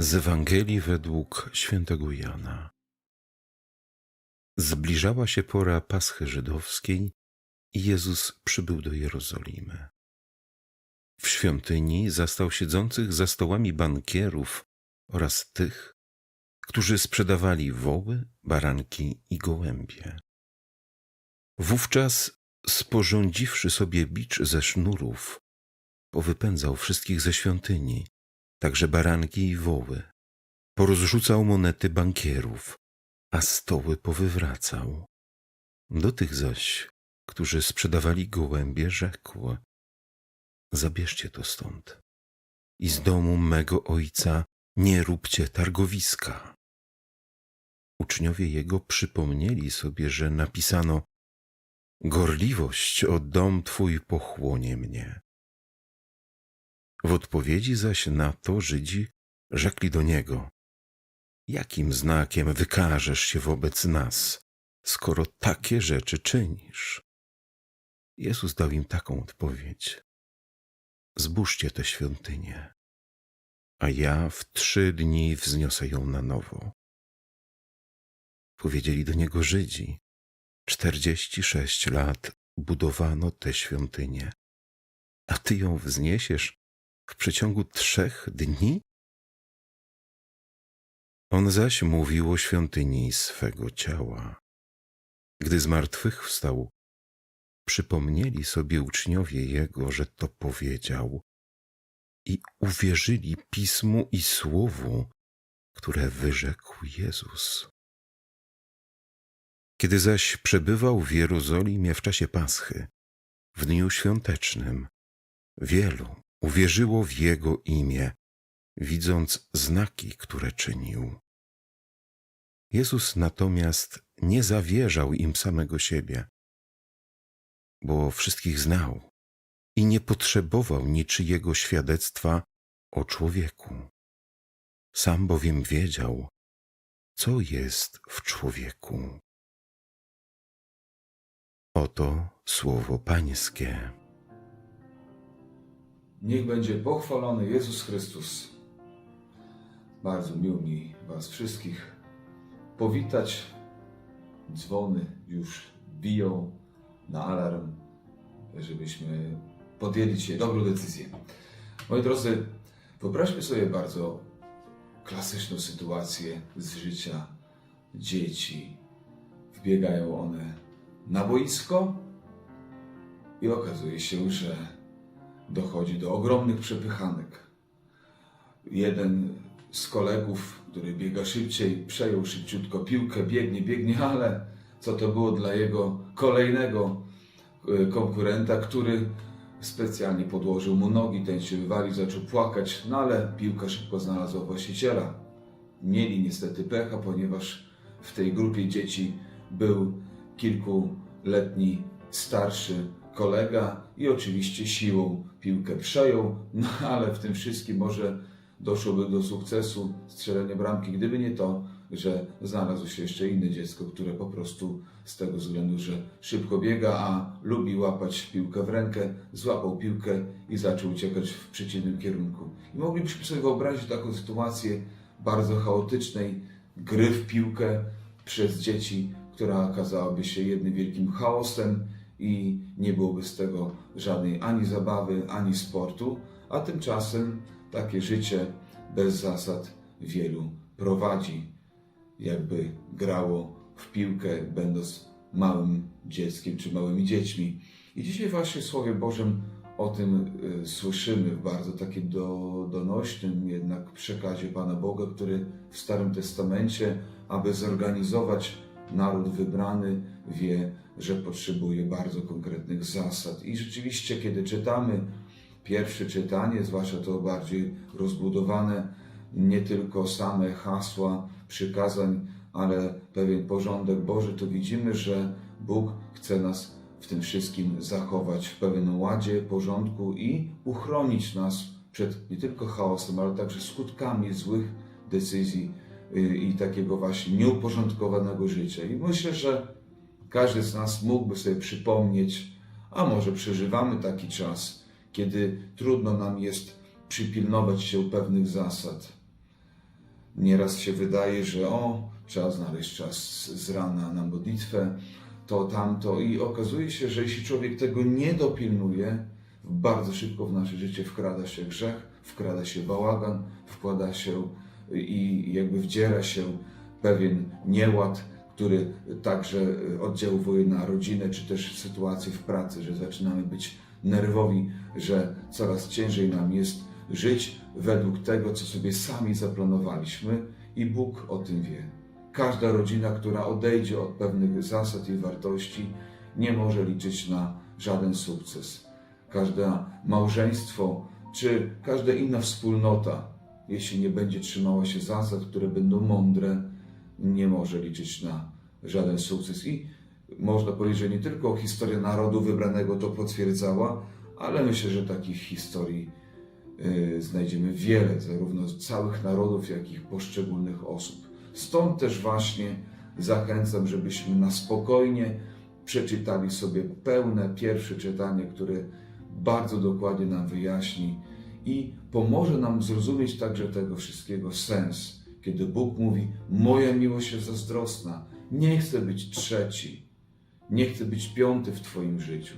Z Ewangelii według świętego Jana. Zbliżała się pora Paschy Żydowskiej i Jezus przybył do Jerozolimy. W świątyni zastał siedzących za stołami bankierów oraz tych, którzy sprzedawali woły, baranki i gołębie. Wówczas, sporządziwszy sobie bicz ze sznurów, powypędzał wszystkich ze świątyni, także baranki i woły. Porozrzucał monety bankierów, a stoły powywracał. Do tych zaś, którzy sprzedawali gołębie, rzekł: Zabierzcie to stąd i z domu mego ojca nie róbcie targowiska. Uczniowie jego przypomnieli sobie, że napisano: Gorliwość o dom twój pochłonie mnie. W odpowiedzi zaś na to Żydzi rzekli do niego: Jakim znakiem wykażesz się wobec nas, skoro takie rzeczy czynisz? Jezus dał im taką odpowiedź: Zbóżcie tę świątynię, a ja w trzy dni wzniosę ją na nowo. Powiedzieli do niego Żydzi: Czterdzieści sześć lat budowano tę świątynię, a ty ją wzniesiesz w przeciągu trzech dni? On zaś mówił o świątyni swego ciała. Gdy z martwych wstał, przypomnieli sobie uczniowie jego, że to powiedział i uwierzyli pismu i słowu, które wyrzekł Jezus. Kiedy zaś przebywał w Jerozolimie w czasie Paschy, w dniu świątecznym, wielu uwierzyło w Jego imię, widząc znaki, które czynił. Jezus natomiast nie zawierzał im samego siebie, bo wszystkich znał i nie potrzebował niczyjego świadectwa o człowieku. Sam bowiem wiedział, co jest w człowieku. Oto słowo Pańskie. Niech będzie pochwalony Jezus Chrystus. Bardzo miło mi Was wszystkich powitać. Dzwony już biją na alarm, żebyśmy podjęli dzisiaj dobrą decyzję. Moi drodzy, wyobraźmy sobie bardzo klasyczną sytuację z życia dzieci. Wbiegają one na boisko i okazuje się, że dochodzi do ogromnych przepychanek. Jeden z kolegów, który biega szybciej, przejął szybciutko piłkę, biegnie, biegnie, ale co to było dla jego kolejnego y, konkurenta, który specjalnie podłożył mu nogi, ten się wywalił, zaczął płakać, no ale piłka szybko znalazła właściciela. Mieli niestety pecha, ponieważ w tej grupie dzieci był kilkuletni starszy kolega i oczywiście siłą piłkę przejął, no ale w tym wszystkim może doszłoby do sukcesu strzelenia bramki, gdyby nie to, że znalazło się jeszcze inne dziecko, które po prostu z tego względu, że szybko biega, a lubi łapać piłkę w rękę, złapał piłkę i zaczął uciekać w przeciwnym kierunku. I moglibyśmy sobie wyobrazić taką sytuację bardzo chaotycznej gry w piłkę przez dzieci, która okazałaby się jednym wielkim chaosem i nie byłoby z tego żadnej ani zabawy, ani sportu, a tymczasem takie życie bez zasad wielu prowadzi, jakby grało w piłkę, będąc małym dzieckiem czy małymi dziećmi. I dzisiaj właśnie Słowie Bożym o tym y, słyszymy w bardzo takim do, donośnym jednak przekazie Pana Boga, który w Starym Testamencie, aby zorganizować naród wybrany, wie, że potrzebuje bardzo konkretnych zasad. I rzeczywiście, kiedy czytamy pierwsze czytanie, zwłaszcza to bardziej rozbudowane, nie tylko same hasła przykazań, ale pewien porządek Boży, to widzimy, że Bóg chce nas w tym wszystkim zachować w pewnym ładzie, porządku i uchronić nas przed nie tylko chaosem, ale także skutkami złych decyzji i takiego właśnie nieuporządkowanego życia. I myślę, że każdy z nas mógłby sobie przypomnieć, a może przeżywamy taki czas, kiedy trudno nam jest przypilnować się pewnych zasad. Nieraz się wydaje, że o, trzeba znaleźć czas z rana na modlitwę, to tamto i okazuje się, że jeśli człowiek tego nie dopilnuje, bardzo szybko w nasze życie wkrada się grzech, wkrada się bałagan, wkłada się i jakby wdziera się pewien nieład, który także oddziałuje na rodzinę, czy też sytuację w pracy, że zaczynamy być nerwowi, że coraz ciężej nam jest żyć według tego, co sobie sami zaplanowaliśmy i Bóg o tym wie. Każda rodzina, która odejdzie od pewnych zasad i wartości, nie może liczyć na żaden sukces. Każde małżeństwo czy każda inna wspólnota, jeśli nie będzie trzymała się zasad, które będą mądre, nie może liczyć na żaden sukces. I można powiedzieć, że nie tylko historia narodu wybranego to potwierdzała, ale myślę, że takich historii y, znajdziemy wiele, zarówno całych narodów, jak i poszczególnych osób. Stąd też właśnie zachęcam, żebyśmy na spokojnie przeczytali sobie pełne pierwsze czytanie, które bardzo dokładnie nam wyjaśni i pomoże nam zrozumieć także tego wszystkiego sens. Kiedy Bóg mówi: Moja miłość jest zazdrosna, nie chcę być trzeci, nie chcę być piąty w Twoim życiu.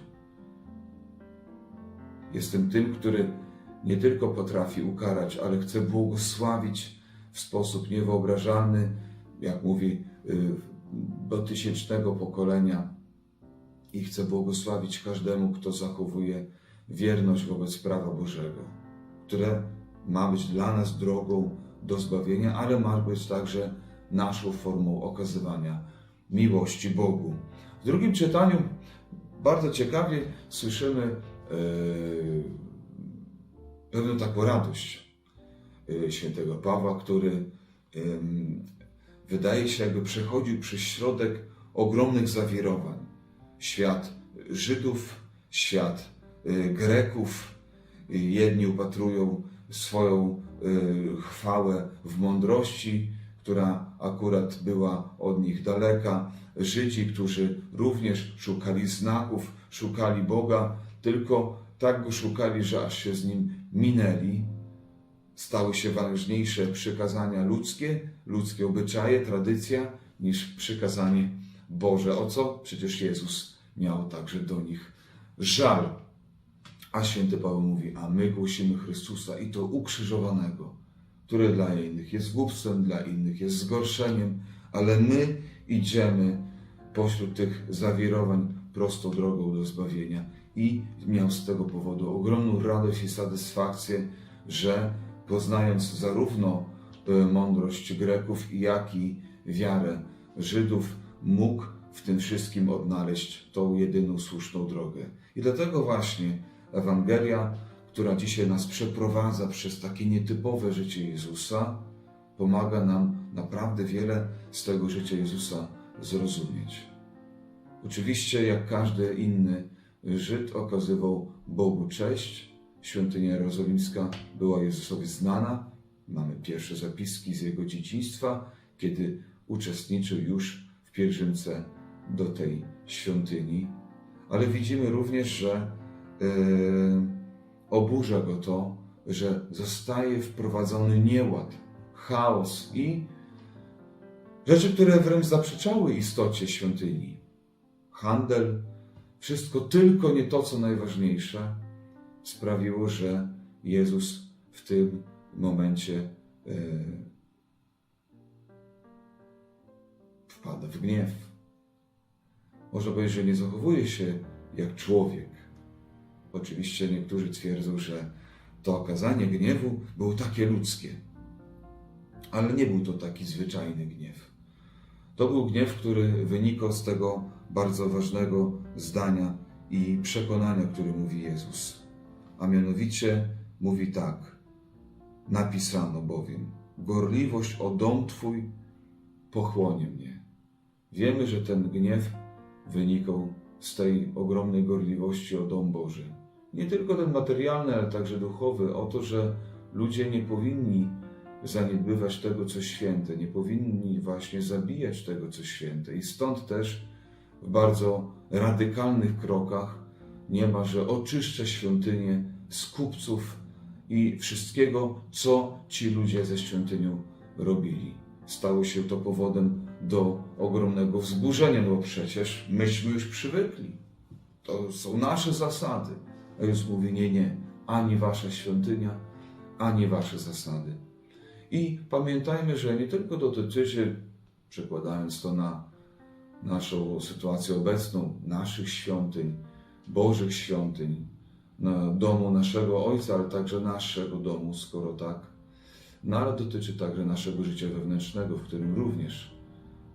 Jestem tym, który nie tylko potrafi ukarać, ale chce błogosławić w sposób niewyobrażalny, jak mówi y, do tysięcznego pokolenia i chce błogosławić każdemu, kto zachowuje wierność wobec prawa Bożego, które ma być dla nas drogą do zbawienia, ale ma być także naszą formą okazywania miłości Bogu. W drugim czytaniu bardzo ciekawie słyszymy yy, pewną taką radość yy, świętego Pawła, który wydaje się jakby przechodził przez środek ogromnych zawirowań. Świat Żydów, świat y, Greków, jedni upatrują swoją y, chwałę w mądrości, która akurat była od nich daleka. Żydzi, którzy również szukali znaków, szukali Boga, tylko tak go szukali, że aż się z nim minęli. Stały się ważniejsze przykazania ludzkie, ludzkie obyczaje, tradycja, niż przykazanie Boże. O co? Przecież Jezus miał także do nich żal. A święty Paweł mówi, a my głosimy Chrystusa i to ukrzyżowanego, który dla innych jest głupstwem, dla innych jest zgorszeniem, ale my idziemy pośród tych zawirowań prostą drogą do zbawienia. I miał z tego powodu ogromną radość i satysfakcję, że poznając zarówno e, mądrość Greków, jak i wiarę Żydów, mógł w tym wszystkim odnaleźć tą jedyną słuszną drogę. I dlatego właśnie Ewangelia, która dzisiaj nas przeprowadza przez takie nietypowe życie Jezusa, pomaga nam naprawdę wiele z tego życia Jezusa zrozumieć. Oczywiście, jak każdy inny Żyd, okazywał Bogu cześć. Świątynia Jerozolimska była Jezusowi znana. Mamy pierwsze zapiski z jego dzieciństwa, kiedy uczestniczył już w pielgrzymce do tej świątyni. Ale widzimy również, że oburza go to, że zostaje wprowadzony nieład, chaos i rzeczy, które wręcz zaprzeczały istocie świątyni. Handel, wszystko tylko nie to, co najważniejsze, sprawiło, że Jezus w tym momencie yy, wpada w gniew. Można powiedzieć, że nie zachowuje się jak człowiek. Oczywiście niektórzy twierdzą, że to okazanie gniewu było takie ludzkie, ale nie był to taki zwyczajny gniew. To był gniew, który wynikał z tego bardzo ważnego zdania i przekonania, które mówi Jezus. A mianowicie mówi tak: Napisano bowiem, gorliwość o dom Twój pochłonie mnie. Wiemy, że ten gniew wynikał z tej ogromnej gorliwości o dom Boży. Nie tylko ten materialny, ale także duchowy, o to, że ludzie nie powinni zaniedbywać tego, co święte, nie powinni właśnie zabijać tego, co święte. I stąd też w bardzo radykalnych krokach nie ma, że oczyszczę świątynię z kupców i wszystkiego, co ci ludzie ze świątynią robili. Stało się to powodem do ogromnego wzburzenia, no bo przecież myśmy już przywykli. To są nasze zasady. A Jezus mówi, nie, nie, ani wasza świątynia, ani wasze zasady. I pamiętajmy, że nie tylko dotyczy, przekładając to na naszą sytuację obecną, naszych świątyń, Bożych świątyń, na domu naszego Ojca, ale także naszego domu, skoro tak. No ale dotyczy także naszego życia wewnętrznego, w którym również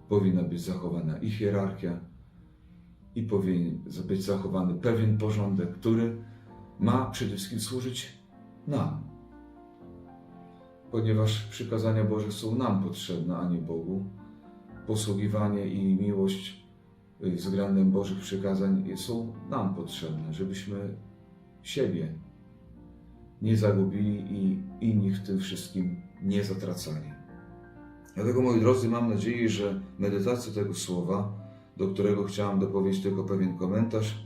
powinna być zachowana i hierarchia, i powinien być zachowany pewien porządek, który ma przede wszystkim służyć nam. Ponieważ przykazania Boże są nam potrzebne, a nie Bogu. Posługiwanie i miłość y, względem Bożych przykazań są nam potrzebne, żebyśmy siebie nie zagubili i innych w tym wszystkim nie zatracali. Dlatego, moi drodzy, mam nadzieję, że medytacja tego słowa, do którego chciałem dopowiedzieć tylko pewien komentarz,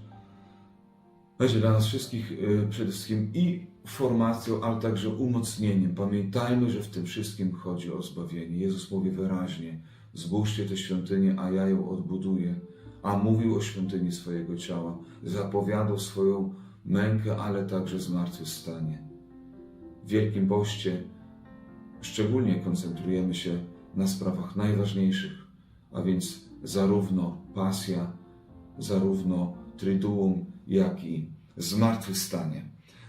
będzie dla nas wszystkich y, przede wszystkim i formacją, ale także umocnieniem. Pamiętajmy, że w tym wszystkim chodzi o zbawienie. Jezus mówi wyraźnie: Zbóżcie tę świątynię, a ja ją odbuduję. A mówił o świątyni swojego ciała, zapowiadał swoją mękę, ale także zmartwychwstanie. W Wielkim Poście szczególnie koncentrujemy się na sprawach najważniejszych, a więc zarówno pasja, zarówno triduum, jak i zmartwychwstanie.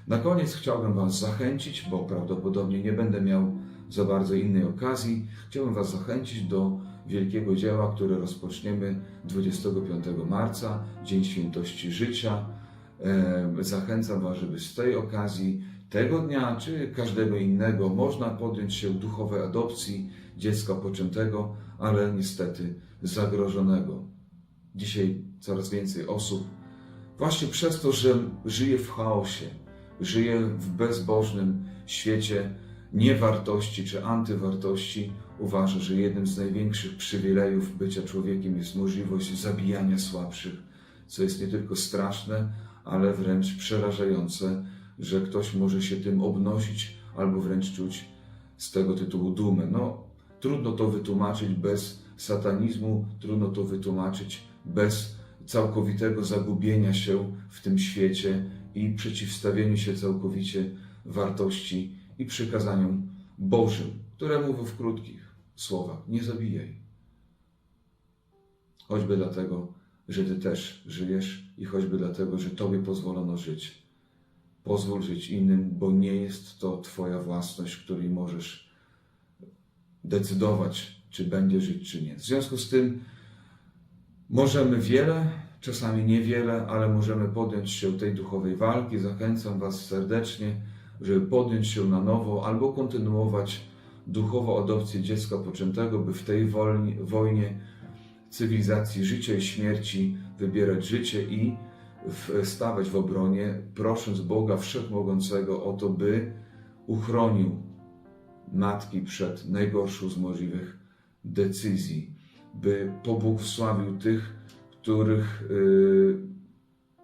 Na koniec chciałbym Was zachęcić, bo prawdopodobnie nie będę miał za bardzo innej okazji, chciałbym Was zachęcić do wielkiego dzieła, które rozpoczniemy 25 marca, Dzień Świętości Życia. Zachęcam Was, żeby z tej okazji, tego dnia czy każdego innego, można podjąć się duchowej adopcji dziecka poczętego, ale niestety zagrożonego. Dzisiaj coraz więcej osób, właśnie przez to, że żyje w chaosie, żyje w bezbożnym świecie niewartości czy antywartości, uważa, że jednym z największych przywilejów bycia człowiekiem jest możliwość zabijania słabszych, co jest nie tylko straszne, ale wręcz przerażające, że ktoś może się tym obnosić albo wręcz czuć z tego tytułu dumę. No, trudno to wytłumaczyć bez satanizmu, trudno to wytłumaczyć bez całkowitego zagubienia się w tym świecie i przeciwstawieniu się całkowicie wartości i przykazaniom Bożym, które mówią w krótkich słowach: nie zabijaj. Choćby dlatego, że Ty też żyjesz i choćby dlatego, że Tobie pozwolono żyć. Pozwól żyć innym, bo nie jest to Twoja własność, której możesz decydować, czy będzie żyć, czy nie. W związku z tym możemy wiele, czasami niewiele, ale możemy podjąć się tej duchowej walki. Zachęcam Was serdecznie, żeby podjąć się na nowo albo kontynuować duchową adopcję dziecka poczętego, by w tej wojnie, cywilizacji życia i śmierci wybierać życie i stawać w obronie, prosząc Boga Wszechmogącego o to, by uchronił matki przed najgorszą z możliwych decyzji, by pobłogosławił tych, których, yy,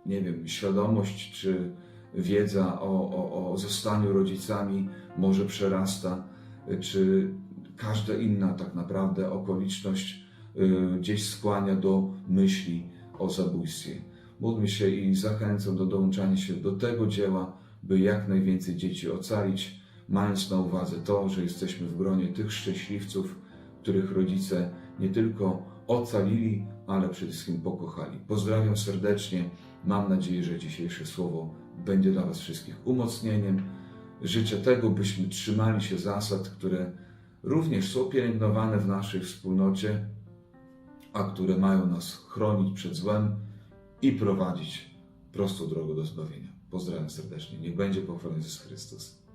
nie wiem, świadomość czy wiedza o, o, o zostaniu rodzicami może przerasta, y, czy każda inna tak naprawdę okoliczność y, gdzieś skłania do myśli o zabójstwie. Módlmy się i zachęcam do dołączania się do tego dzieła, by jak najwięcej dzieci ocalić, mając na uwadze to, że jesteśmy w gronie tych szczęśliwców, których rodzice nie tylko ocalili, ale przede wszystkim pokochali. Pozdrawiam serdecznie. Mam nadzieję, że dzisiejsze słowo będzie dla Was wszystkich umocnieniem. Życzę tego, byśmy trzymali się zasad, które również są pielęgnowane w naszej wspólnocie, a które mają nas chronić przed złem i prowadzić prostą drogą do zbawienia. Pozdrawiam serdecznie. Niech będzie pochwalony Jezus Chrystus.